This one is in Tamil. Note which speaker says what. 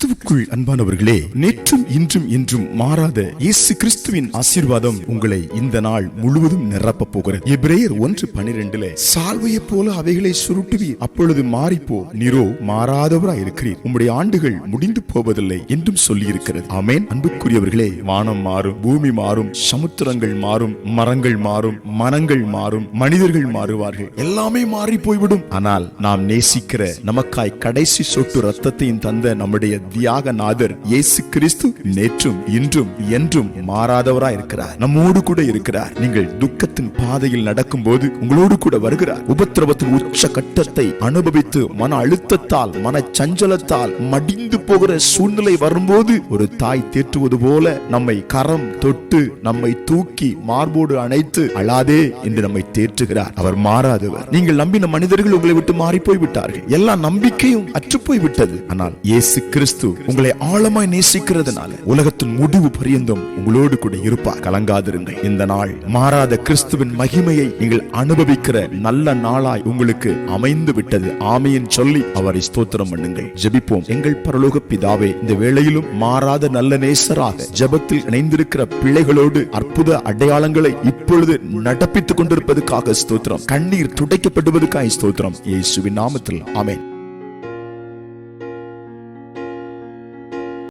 Speaker 1: ты கிறிஸ்துவுக்குள் அன்பானவர்களே நேற்றும் இன்றும் இன்றும் மாறாத இயேசு கிறிஸ்துவின் ஆசீர்வாதம் உங்களை இந்த நாள் முழுவதும் நிரப்ப போகிறது. எபிரேயர் ஒன்று பனிரெண்டுல சால்வையை போல அவைகளை சுருட்டுவீர் அப்பொழுது மாறிப்போ நீரோ மாறாதவரா இருக்கிறீர். உம்முடைய ஆண்டுகள் முடிந்து போவதில்லை என்றும் சொல்லி இருக்கிறது ஆமேன். அன்புக்குரியவர்களே வானம் மாறும் பூமி மாறும் சமுத்திரங்கள் மாறும் மரங்கள் மாறும் மனங்கள் மாறும் மனிதர்கள் மாறுவார்கள். எல்லாமே மாறி போய்விடும். ஆனால் நாம் நேசிக்கிற நமக்காய் கடைசி சொட்டு ரத்தத்தையும் தந்த நம்முடைய தியா நாதர் இயேசு கிறிஸ்து நேற்றும் இன்றும் என்றும் மாறாதவராய் இருக்கிறார் நம்மோடு கூட இருக்கிறார். நீங்கள் துக்கத்தின் பாதையில் நடக்கும் போது உங்களோடு கூட வருகிறார். உபத்திரவத்தின் உச்ச கட்டத்தை அனுபவித்து மன அழுத்தத்தால் மன சஞ்சலத்தால் மடிந்து போகிற சூழ்நிலை வரும்போது ஒரு தாய் தேற்றுவது போல நம்மை கரம் தொட்டு நம்மை தூக்கி மார்போடு அணைத்து அழாதே என்று நம்மை தேற்றுகிறார். அவர் மாறாதவர். நீங்கள் நம்பின மனிதர்கள் உங்களை விட்டு மாறி போய் விட்டார்கள் எல்லா நம்பிக்கையும் அற்றுப்போய் விட்டது ஆனால் இயேசு கிறிஸ்து உங்களை ஆழமாய் நேசிக்கிறதுனால உலகத்தின் முடிவு பரியந்தம் உங்களோடு கூட இருப்பார் கலங்காதிருங்கள். இந்த நாள் மாறாத கிறிஸ்துவின் மகிமையை நீங்கள் அனுபவிக்கிற நல்ல நாளாய் உங்களுக்கு அமைந்து விட்டது. ஆமையின் சொல்லி அவரை ஸ்தோத்திரம் பண்ணுங்கள். ஜெபிப்போம். எங்கள் பரலோக பிதாவே இந்த வேளையிலும் மாறாத நல்ல நேசராக ஜெபத்தில் இணைந்திருக்கிற பிள்ளைகளோடு அற்புத அடையாளங்களை இப்பொழுது நடப்பித்துக் கொண்டிருப்பதற்காக ஸ்தோத்திரம். கண்ணீர் துடைக்கப்படுவதற்காக ஸ்தோத்திரம். இயேசுவின் நாமத்தில். ஆமேன்.